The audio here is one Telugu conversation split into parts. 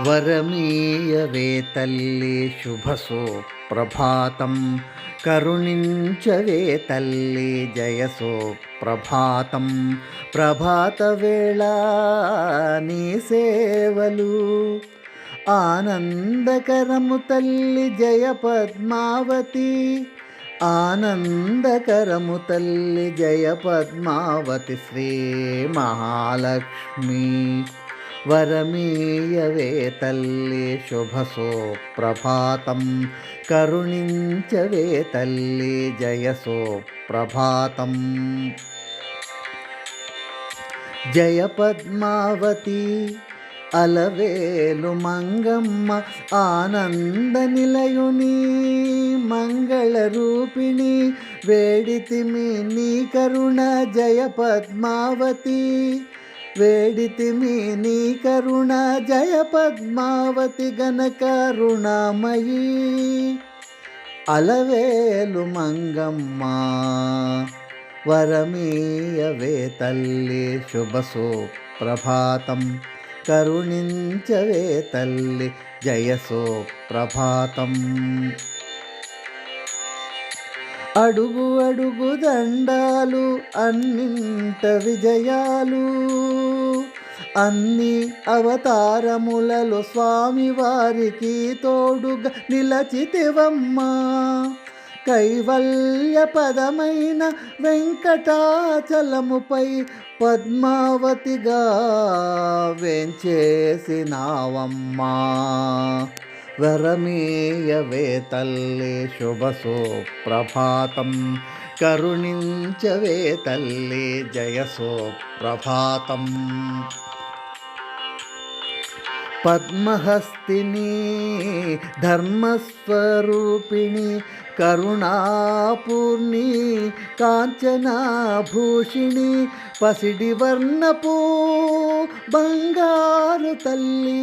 వరమీయవే తల్లి శుభసో ప్రభాతం. కరుణించవే తల్లి జయసో ప్రభాతం. ప్రభాత వేళ నీ సేవలు. ఆనందకరము తల్లి జయ పద్మావతి. ఆనందకరము తల్లి జయ పద్మావతి శ్రీ మహాలక్ష్మి. వరమీయవే తల్లి శుభసో ప్రభాతం. కరుణించవే తల్లి జయసో ప్రభాతం. జయ పద్మావతి అలవేలు మంగమ్మ ఆనంద నిలయుని మంగళ రూపిణి వేడితిమి నీ కరుణ జయ పద్మావతి. వేడితిమి నీ కరుణ జయ పద్మావతి గణకరుణామయీ అలవేలు మంగమ్మ వరమీయవే తల్లి శుభ సుప్రభాతం. కరుణించవే తల్లి జయ సుప్రభాతం. అడుగు అడుగు దండాలు అన్నింట విజయాలు. అన్ని అవతారములలో స్వామివారికి తోడుగా నిలచితివమ్మా. కైవల్య పదమైన వెంకటాచలముపై పద్మావతిగా వెంచేసినావమ్మా. వరమేయవే తల్లి శుభసో ప్రభాతం కరుణించవే తల్లి జయసో ప్రభాతం పద్మహస్తిని ధర్మస్వరూపిణి కరుణాపూర్ణి కాంచనాభూషిణి పసిడి వర్ణపు బంగారు తల్లి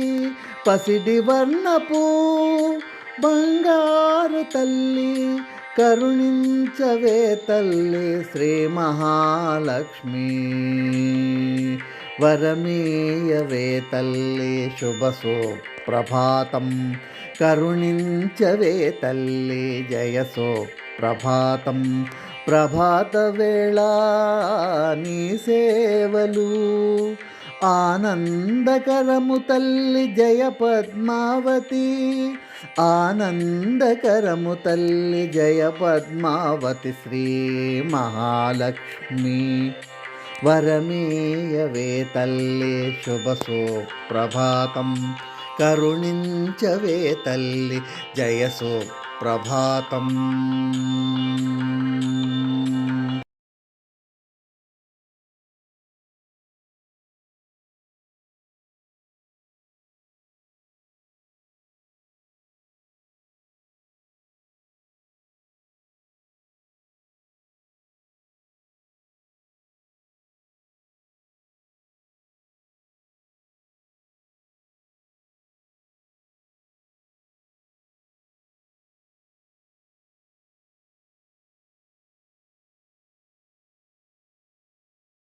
పసిడి వర్ణపు బంగారు తల్లి కరుణించవే తల్లి శ్రీ మహాలక్ష్మి. వరమీయవే తల్లి శుభ ప్రభాతం కరుణించవే తల్లి జయ ప్రభాతం ప్రభాత వేళ నీ సేవలు ఆనందకరము తల్లి జయ పద్మావతి. ఆనందకరము తల్లి జయ పద్మావతి శ్రీ మహాలక్ష్మి. వరమేయవే తల్లి శుభ ప్రభాతం కరుణించవే తల్లి జయసో ప్రభాతం